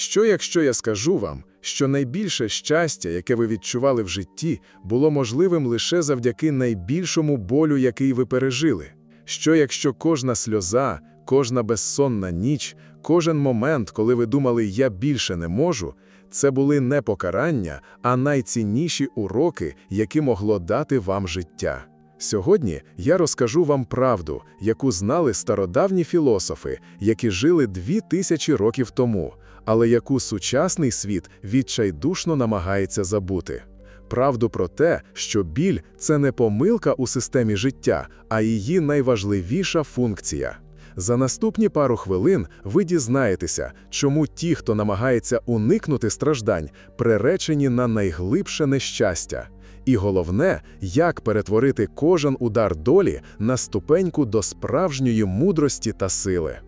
Що якщо я скажу вам, що найбільше щастя, яке ви відчували в житті, було можливим лише завдяки найбільшому болю, який ви пережили? Що якщо кожна сльоза, кожна безсонна ніч, кожен момент, коли ви думали «я більше не можу», це були не покарання, а найцінніші уроки, які могло дати вам життя? Сьогодні я розкажу вам правду, яку знали стародавні філософи, які жили дві тисячі років тому, але яку сучасний світ відчайдушно намагається забути. Правду про те, що біль це не помилка у системі життя, а її найважливіша функція. За наступні пару хвилин ви дізнаєтеся, чому ті, хто намагається уникнути страждань, приречені на найглибше нещастя. І головне, як перетворити кожен удар долі на ступеньку до справжньої мудрості та сили.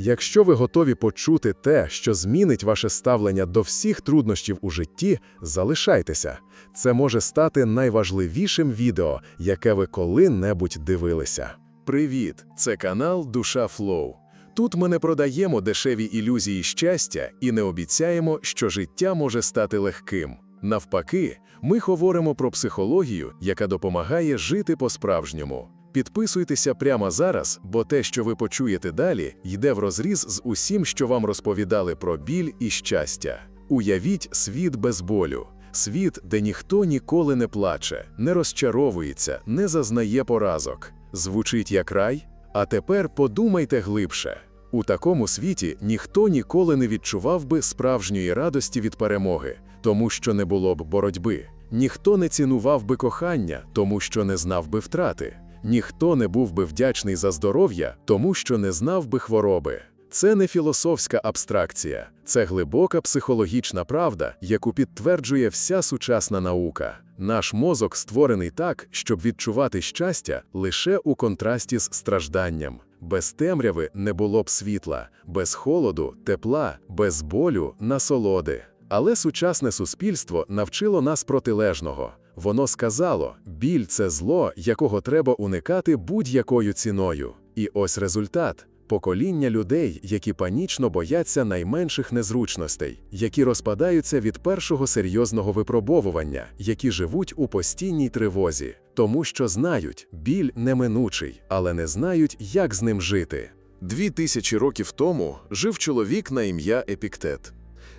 Якщо ви готові почути те, що змінить ваше ставлення до всіх труднощів у житті, залишайтеся. Це може стати найважливішим відео, яке ви коли-небудь дивилися. Привіт! Це канал Душа Флоу. Тут ми не продаємо дешеві ілюзії щастя і не обіцяємо, що життя може стати легким. Навпаки, ми говоримо про психологію, яка допомагає жити по-справжньому. Підписуйтеся прямо зараз, бо те, що ви почуєте далі, йде в розріз з усім, що вам розповідали про біль і щастя. Уявіть світ без болю, світ, де ніхто ніколи не плаче, не розчаровується, не зазнає поразок. Звучить як рай? А тепер подумайте глибше. У такому світі ніхто ніколи не відчував би справжньої радості від перемоги, тому що не було б боротьби. Ніхто не цінував би кохання, тому що не знав би втрати. Ніхто не був би вдячний за здоров'я, тому що не знав би хвороби. Це не філософська абстракція, це глибока психологічна правда, яку підтверджує вся сучасна наука. Наш мозок створений так, щоб відчувати щастя лише у контрасті з стражданням. Без темряви не було б світла, без холоду, тепла, без болю, насолоди. Але сучасне суспільство навчило нас протилежного. Воно сказало, біль це зло, якого треба уникати будь-якою ціною. І ось результат. Покоління людей, які панічно бояться найменших незручностей, які розпадаються від першого серйозного випробовування, які живуть у постійній тривозі, тому що знають, біль неминучий, але не знають, як з ним жити. Дві тисячі років тому жив чоловік на ім'я Епіктет.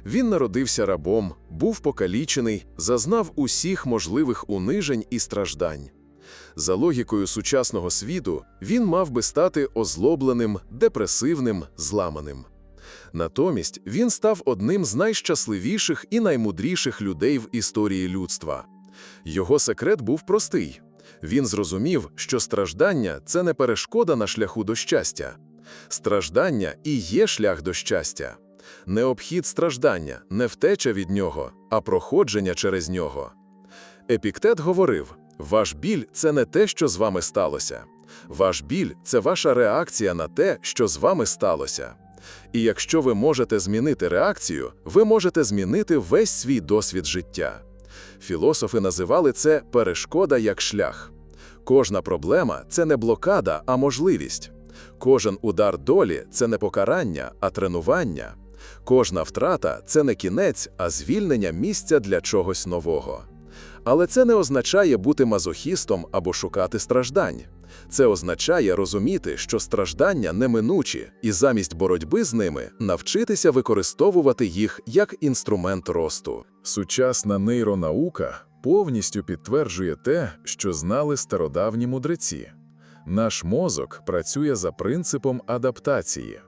Він народився рабом, був покалічений, зазнав усіх можливих унижень і страждань. За логікою сучасного світу, він мав би стати озлобленим, депресивним, зламаним. Натомість він став одним з найщасливіших і наймудріших людей в історії людства. Його секрет був простий. Він зрозумів, що страждання це не перешкода на шляху до щастя. Страждання і є шлях до щастя. Не обхід страждання, не втеча від нього, а проходження через нього. Епіктет говорив: ваш біль це не те, що з вами сталося. Ваш біль це ваша реакція на те, що з вами сталося. І якщо ви можете змінити реакцію, ви можете змінити весь свій досвід життя. Філософи називали це перешкода як шлях. Кожна проблема це не блокада, а можливість. Кожен удар долі це не покарання, а тренування. Кожна втрата це не кінець, а звільнення місця для чогось нового. Але це не означає бути мазохістом або шукати страждань. Це означає розуміти, що страждання неминучі, і замість боротьби з ними навчитися використовувати їх як інструмент росту. Сучасна нейронаука повністю підтверджує те, що знали стародавні мудреці. Наш мозок працює за принципом адаптації.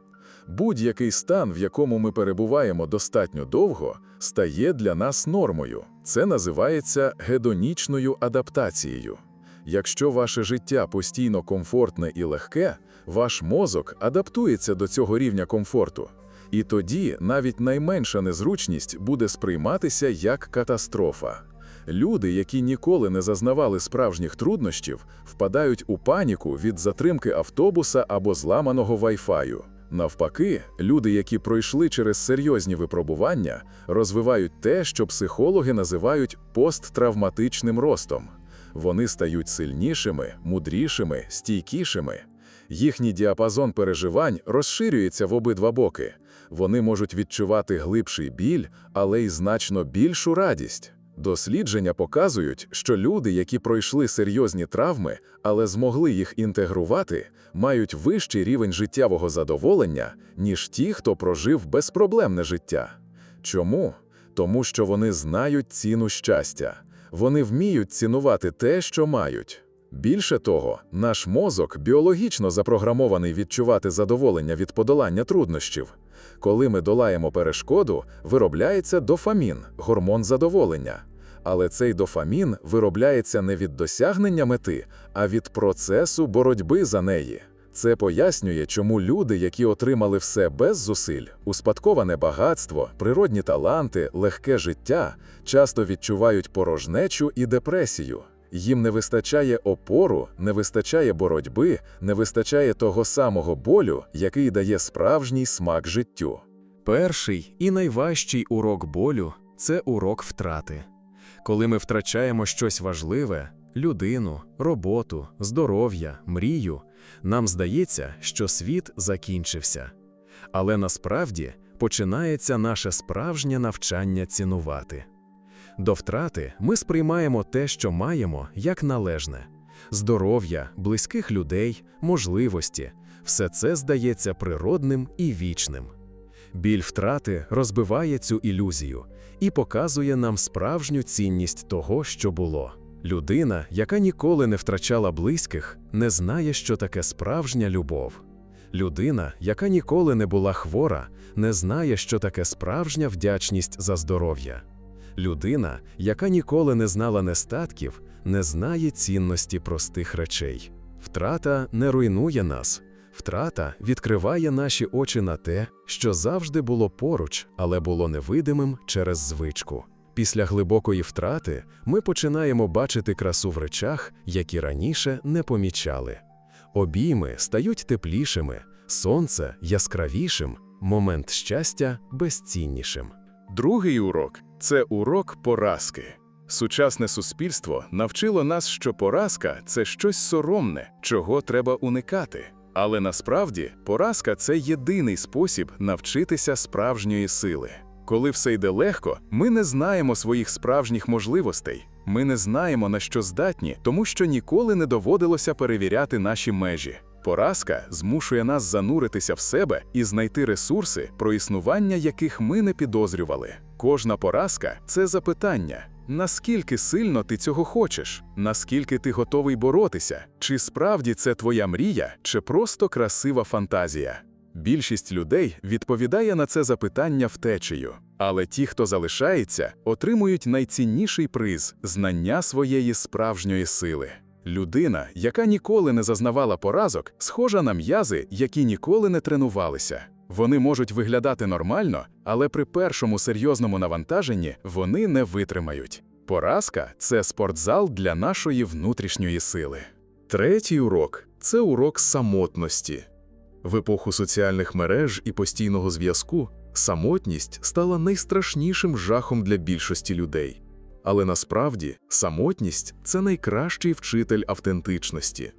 Будь-який стан, в якому ми перебуваємо достатньо довго, стає для нас нормою. Це називається гедонічною адаптацією. Якщо ваше життя постійно комфортне і легке, ваш мозок адаптується до цього рівня комфорту. І тоді навіть найменша незручність буде сприйматися як катастрофа. Люди, які ніколи не зазнавали справжніх труднощів, впадають у паніку від затримки автобуса або зламаного вайфаю. Навпаки, люди, які пройшли через серйозні випробування, розвивають те, що психологи називають посттравматичним ростом. Вони стають сильнішими, мудрішими, стійкішими. Їхній діапазон переживань розширюється в обидва боки. Вони можуть відчувати глибший біль, але й значно більшу радість. Дослідження показують, що люди, які пройшли серйозні травми, але змогли їх інтегрувати, мають вищий рівень життєвого задоволення, ніж ті, хто прожив безпроблемне життя. Чому? Тому що вони знають ціну щастя. Вони вміють цінувати те, що мають. Більше того, наш мозок біологічно запрограмований відчувати задоволення від подолання труднощів. Коли ми долаємо перешкоду, виробляється дофамін, гормон задоволення. Але цей дофамін виробляється не від досягнення мети, а від процесу боротьби за неї. Це пояснює, чому люди, які отримали все без зусиль, успадковане багатство, природні таланти, легке життя, часто відчувають порожнечу і депресію. Їм не вистачає опору, не вистачає боротьби, не вистачає того самого болю, який дає справжній смак життю. Перший і найважчий урок болю це урок втрати. Коли ми втрачаємо щось важливе людину, роботу, здоров'я, мрію, нам здається, що світ закінчився. Але насправді починається наше справжнє навчання цінувати. До втрати ми сприймаємо те, що маємо, як належне здоров'я, близьких людей, можливості все це здається природним і вічним. Біль втрати розбиває цю ілюзію і показує нам справжню цінність того, що було. Людина, яка ніколи не втрачала близьких, не знає, що таке справжня любов. Людина, яка ніколи не була хвора, не знає, що таке справжня вдячність за здоров'я. Людина, яка ніколи не знала нестатків, не знає цінності простих речей. Втрата не руйнує нас, втрата відкриває наші очі на те, що завжди було поруч, але було невидимим через звичку. Після глибокої втрати ми починаємо бачити красу в речах, які раніше не помічали. Обійми стають теплішими, сонце яскравішим, момент щастя безціннішим. Другий урок це урок поразки. Сучасне суспільство навчило нас, що поразка це щось соромне, чого треба уникати. Але насправді поразка це єдиний спосіб навчитися справжньої сили. Коли все йде легко, ми не знаємо своїх справжніх можливостей. Ми не знаємо, на що здатні, тому що ніколи не доводилося перевіряти наші межі. Поразка змушує нас зануритися в себе і знайти ресурси, про існування яких ми не підозрювали. Кожна поразка це запитання. Наскільки сильно ти цього хочеш? Наскільки ти готовий боротися? Чи справді це твоя мрія, чи просто красива фантазія? Більшість людей відповідає на це запитання втечею, але ті, хто залишається, отримують найцінніший приз знання своєї справжньої сили. Людина, яка ніколи не зазнавала поразок, схожа на м'язи, які ніколи не тренувалися. Вони можуть виглядати нормально, але при першому серйозному навантаженні вони не витримають. Поразка це спортзал для нашої внутрішньої сили. Третій урок це урок самотності. В епоху соціальних мереж і постійного зв'язку самотність стала найстрашнішим жахом для більшості людей. Але насправді самотність це найкращий вчитель автентичності.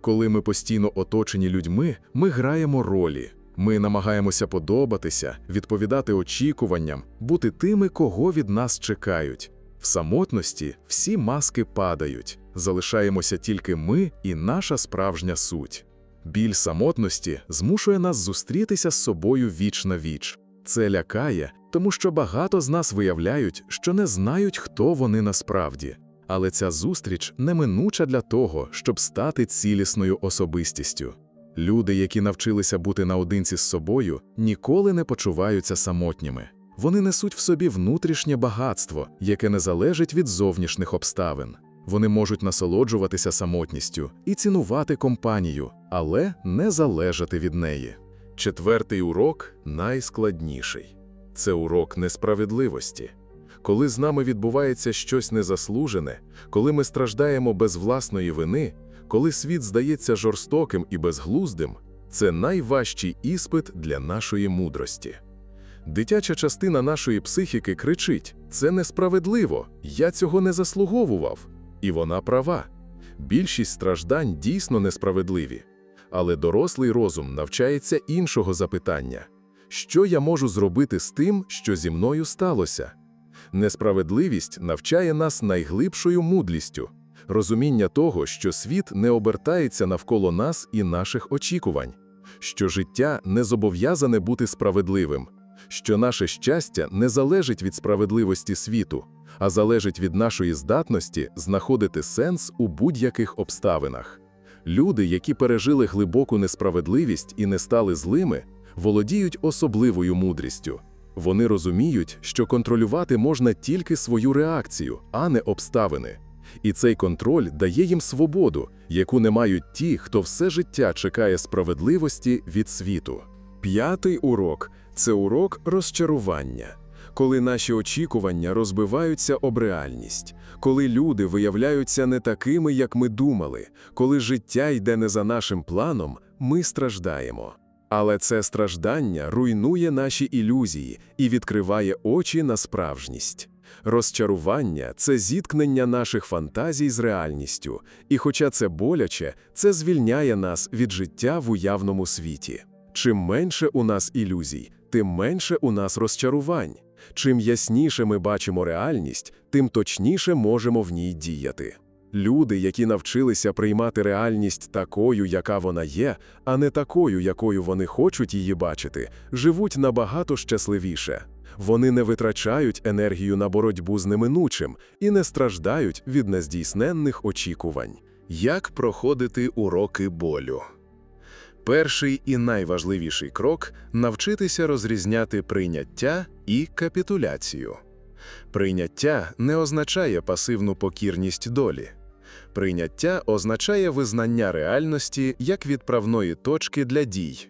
Коли ми постійно оточені людьми, ми граємо ролі, ми намагаємося подобатися, відповідати очікуванням, бути тими, кого від нас чекають. В самотності всі маски падають, залишаємося тільки ми і наша справжня суть. Біль самотності змушує нас зустрітися з собою віч на віч. Це лякає, тому що багато з нас виявляють, що не знають, хто вони насправді. Але ця зустріч неминуча для того, щоб стати цілісною особистістю. Люди, які навчилися бути наодинці з собою, ніколи не почуваються самотніми. Вони несуть в собі внутрішнє багатство, яке не залежить від зовнішніх обставин. Вони можуть насолоджуватися самотністю і цінувати компанію, але не залежати від неї. Четвертий урок найскладніший це урок несправедливості. Коли з нами відбувається щось незаслужене, коли ми страждаємо без власної вини, коли світ здається жорстоким і безглуздим, це найважчий іспит для нашої мудрості. Дитяча частина нашої психіки кричить: це несправедливо, я цього не заслуговував. І вона права. Більшість страждань дійсно несправедливі. Але дорослий розум навчається іншого запитання: Що я можу зробити з тим, що зі мною сталося? Несправедливість навчає нас найглибшою мудлістю, розуміння того, що світ не обертається навколо нас і наших очікувань, що життя не зобов'язане бути справедливим, що наше щастя не залежить від справедливості світу, а залежить від нашої здатності знаходити сенс у будь-яких обставинах. Люди, які пережили глибоку несправедливість і не стали злими, володіють особливою мудрістю. Вони розуміють, що контролювати можна тільки свою реакцію, а не обставини. І цей контроль дає їм свободу, яку не мають ті, хто все життя чекає справедливості від світу. П'ятий урок це урок розчарування, коли наші очікування розбиваються об реальність, коли люди виявляються не такими, як ми думали, коли життя йде не за нашим планом, ми страждаємо. Але це страждання руйнує наші ілюзії і відкриває очі на справжність. Розчарування це зіткнення наших фантазій з реальністю, і хоча це боляче, це звільняє нас від життя в уявному світі. Чим менше у нас ілюзій, тим менше у нас розчарувань. Чим ясніше ми бачимо реальність, тим точніше можемо в ній діяти. Люди, які навчилися приймати реальність такою, яка вона є, а не такою, якою вони хочуть її бачити, живуть набагато щасливіше. Вони не витрачають енергію на боротьбу з неминучим і не страждають від нездійсненних очікувань. Як проходити уроки болю? Перший і найважливіший крок навчитися розрізняти прийняття і капітуляцію. Прийняття не означає пасивну покірність долі. Прийняття означає визнання реальності як відправної точки для дій.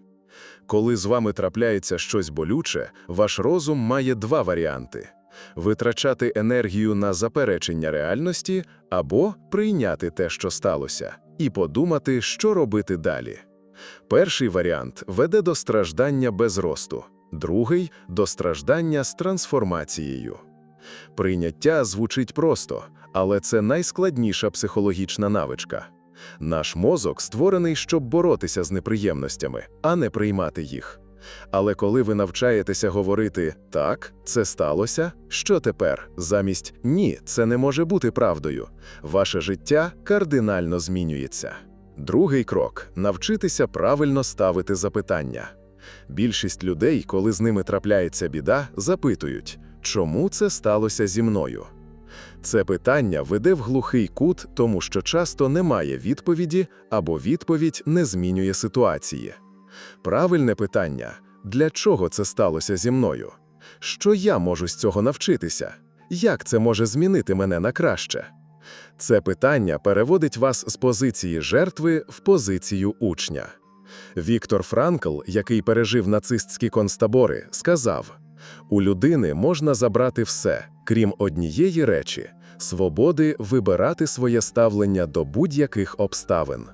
Коли з вами трапляється щось болюче, ваш розум має два варіанти: витрачати енергію на заперечення реальності або прийняти те, що сталося, і подумати, що робити далі. Перший варіант веде до страждання без росту, другий до страждання з трансформацією. Прийняття звучить просто, але це найскладніша психологічна навичка. Наш мозок створений, щоб боротися з неприємностями, а не приймати їх. Але коли ви навчаєтеся говорити так, це сталося, що тепер, замість ні, це не може бути правдою, ваше життя кардинально змінюється. Другий крок навчитися правильно ставити запитання. Більшість людей, коли з ними трапляється біда, запитують, чому це сталося зі мною. Це питання веде в глухий кут, тому що часто немає відповіді або відповідь не змінює ситуації. Правильне питання для чого це сталося зі мною? Що я можу з цього навчитися? Як це може змінити мене на краще? Це питання переводить вас з позиції жертви в позицію учня. Віктор Франкл, який пережив нацистські концтабори, сказав: у людини можна забрати все, крім однієї речі свободи вибирати своє ставлення до будь-яких обставин.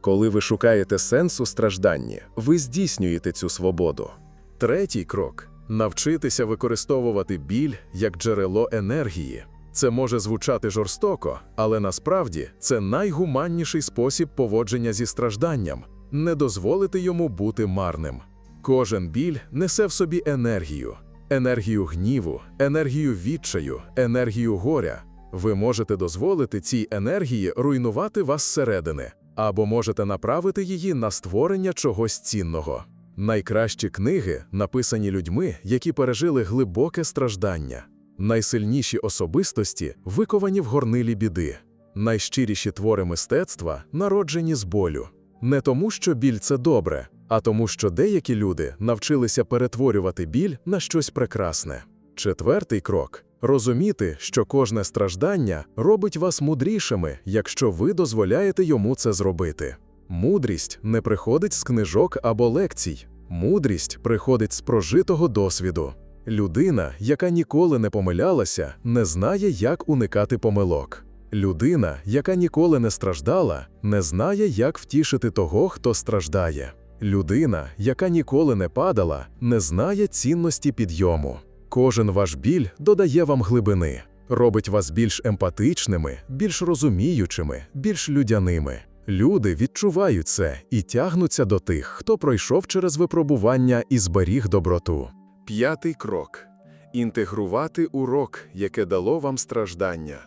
Коли ви шукаєте сенс у стражданні, ви здійснюєте цю свободу. Третій крок навчитися використовувати біль як джерело енергії. Це може звучати жорстоко, але насправді це найгуманніший спосіб поводження зі стражданням не дозволити йому бути марним. Кожен біль несе в собі енергію, енергію гніву, енергію відчаю, енергію горя. Ви можете дозволити цій енергії руйнувати вас зсередини, або можете направити її на створення чогось цінного. Найкращі книги написані людьми, які пережили глибоке страждання. Найсильніші особистості виковані в горнилі біди, найщиріші твори мистецтва народжені з болю. Не тому, що біль це добре, а тому, що деякі люди навчилися перетворювати біль на щось прекрасне. Четвертий крок розуміти, що кожне страждання робить вас мудрішими, якщо ви дозволяєте йому це зробити. Мудрість не приходить з книжок або лекцій, мудрість приходить з прожитого досвіду. Людина, яка ніколи не помилялася, не знає, як уникати помилок. Людина, яка ніколи не страждала, не знає, як втішити того, хто страждає. Людина, яка ніколи не падала, не знає цінності підйому. Кожен ваш біль додає вам глибини, робить вас більш емпатичними, більш розуміючими, більш людяними. Люди відчувають це і тягнуться до тих, хто пройшов через випробування і зберіг доброту. П'ятий крок інтегрувати урок, яке дало вам страждання.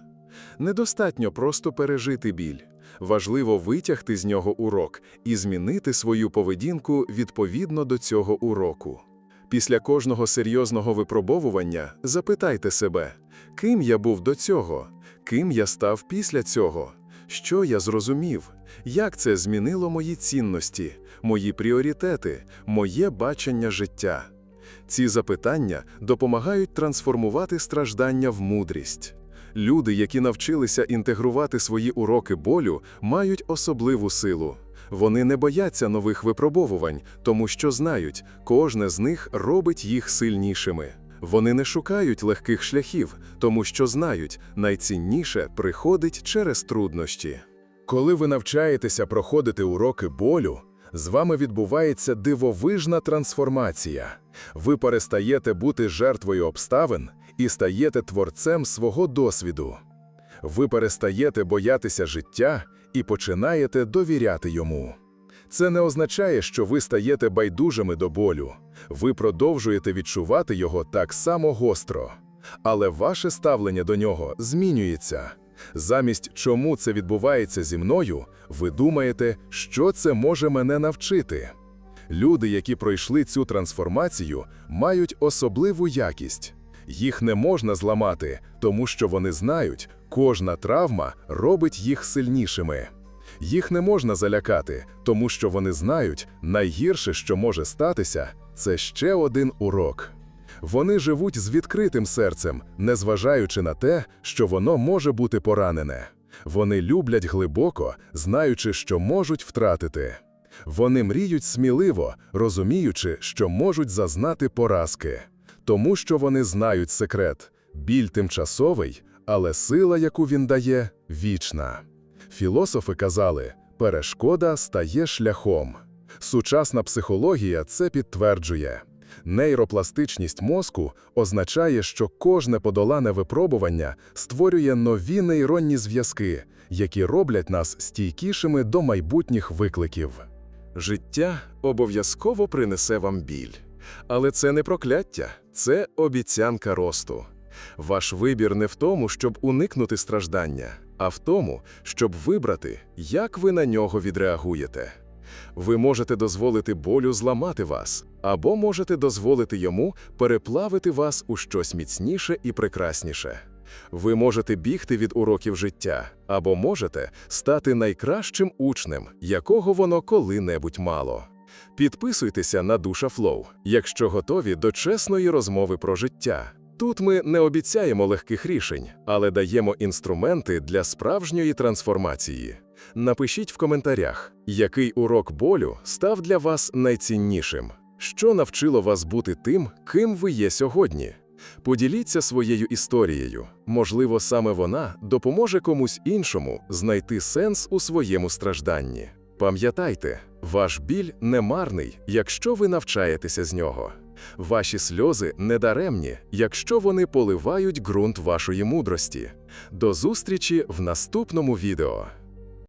Недостатньо просто пережити біль. Важливо витягти з нього урок і змінити свою поведінку відповідно до цього уроку. Після кожного серйозного випробовування запитайте себе, ким я був до цього, ким я став після цього, що я зрозумів, як це змінило мої цінності, мої пріоритети, моє бачення життя. Ці запитання допомагають трансформувати страждання в мудрість. Люди, які навчилися інтегрувати свої уроки болю, мають особливу силу. Вони не бояться нових випробовувань, тому що знають, кожне з них робить їх сильнішими. Вони не шукають легких шляхів, тому що знають, найцінніше приходить через труднощі. Коли ви навчаєтеся проходити уроки болю, з вами відбувається дивовижна трансформація. Ви перестаєте бути жертвою обставин і стаєте творцем свого досвіду. Ви перестаєте боятися життя і починаєте довіряти йому. Це не означає, що ви стаєте байдужими до болю. Ви продовжуєте відчувати його так само гостро. Але ваше ставлення до нього змінюється. Замість чому це відбувається зі мною, ви думаєте, що це може мене навчити. Люди, які пройшли цю трансформацію, мають особливу якість. Їх не можна зламати, тому що вони знають, кожна травма робить їх сильнішими. Їх не можна залякати, тому що вони знають, найгірше, що може статися, це ще один урок. Вони живуть з відкритим серцем, незважаючи на те, що воно може бути поранене. Вони люблять глибоко, знаючи, що можуть втратити. Вони мріють сміливо, розуміючи, що можуть зазнати поразки. Тому що вони знають секрет – біль тимчасовий, але сила, яку він дає, вічна. Філософи казали, перешкода стає шляхом. Сучасна психологія це підтверджує. Нейропластичність мозку означає, що кожне подолане випробування створює нові нейронні зв'язки, які роблять нас стійкішими до майбутніх викликів. Життя обов'язково принесе вам біль. Але це не прокляття, це обіцянка росту. Ваш вибір не в тому, щоб уникнути страждання, а в тому, щоб вибрати, як ви на нього відреагуєте. Ви можете дозволити болю зламати вас, або можете дозволити йому переплавити вас у щось міцніше і прекрасніше. Ви можете бігти від уроків життя, або можете стати найкращим учнем, якого воно коли-небудь мало. Підписуйтеся на Душа Флоу, якщо готові до чесної розмови про життя. Тут ми не обіцяємо легких рішень, але даємо інструменти для справжньої трансформації. Напишіть в коментарях, який урок болю став для вас найціннішим, що навчило вас бути тим, ким ви є сьогодні. Поділіться своєю історією. Можливо, саме вона допоможе комусь іншому знайти сенс у своєму стражданні. Пам'ятайте, ваш біль не марний, якщо ви навчаєтеся з нього. Ваші сльози недаремні, якщо вони поливають ґрунт вашої мудрості. До зустрічі в наступному відео.